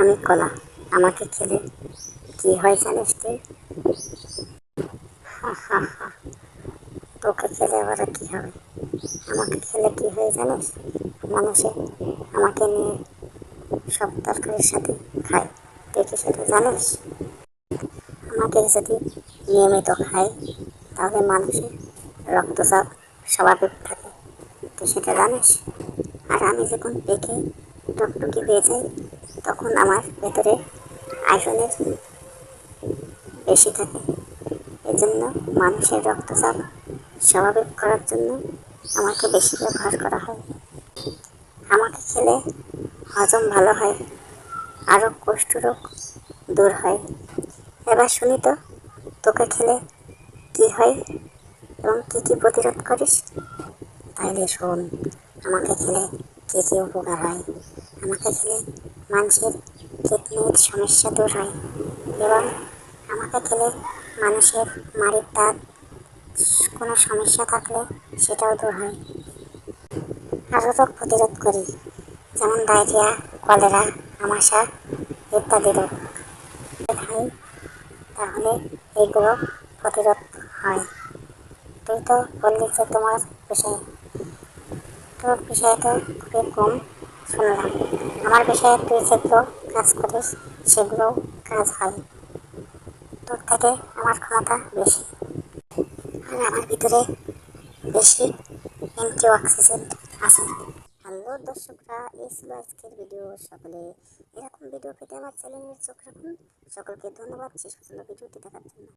আমি কলা। আমাকে খেলে কি হয় জানিস তুই তোকে খেলে আবার কি হবে? আমাকে খেলে কি হয় জানিস? মানুষে আমাকে নিয়ে সব তরকারির সাথে খায়। তুই কি সেটা জানিস? আমাকে যদি নিয়মিত খায়, তাহলে মানুষের রক্তচাপ স্বাভাবিক থাকে। তুই সেটা জানিস? আর আমি যখন পেটে টুকটুকি হয়ে যাই তখন আমার ভেতরে আয়রনের বেশি থাকে। এজন্য মানুষের রক্তচাপ স্বাভাবিক করার জন্য আমাকে বেশি ব্যবহার করা হয়। আমাকে খেলে হজম ভালো হয়, আরও কোষ্ঠরোগ দূর হয়। এবার শুনি তো, তোকে খেলে কি হয় এবং কী কী প্রতিরোধ করিস? তাইলে শোন, আমাকে খেলে কী কী উপকার হয়। আমাকে খেলে মানুষের কিডনির সমস্যা দূর হয় এবং আমাকে খেলে মানুষের মাড়ির দাঁত কোনো সমস্যা থাকলে সেটাও দূর হয়। আরও রোগ প্রতিরোধ করি, যেমন ডায়রিয়া, কলেরা, আমাশা ইত্যাদি রোগ। খাই তাহলে এইগুলো প্রতিরোধ হয়। তুই তো বললি যে তোমার বিষয়ে। তোর বিষয়ে তো খুবই কম। শুনলাম আমার বিষয়ে তুই যেগুলো কাজ করিস, সেগুলো কাজ হয়। তোর থেকে আমার ক্ষমতা বেশি। আর আমার ভিতরে বেশি অ্যান্টি অক্সিডেন্ট আছে। হ্যালো দর্শকরা, এই ছিল আজকের ভিডিও সকলে এরকম ভিডিও পেতে আমার চ্যানেলের চোখ রাখুন। সকলকে ধন্যবাদ। শেষ পর্যন্ত ভিডিওটি দেখার জন্য।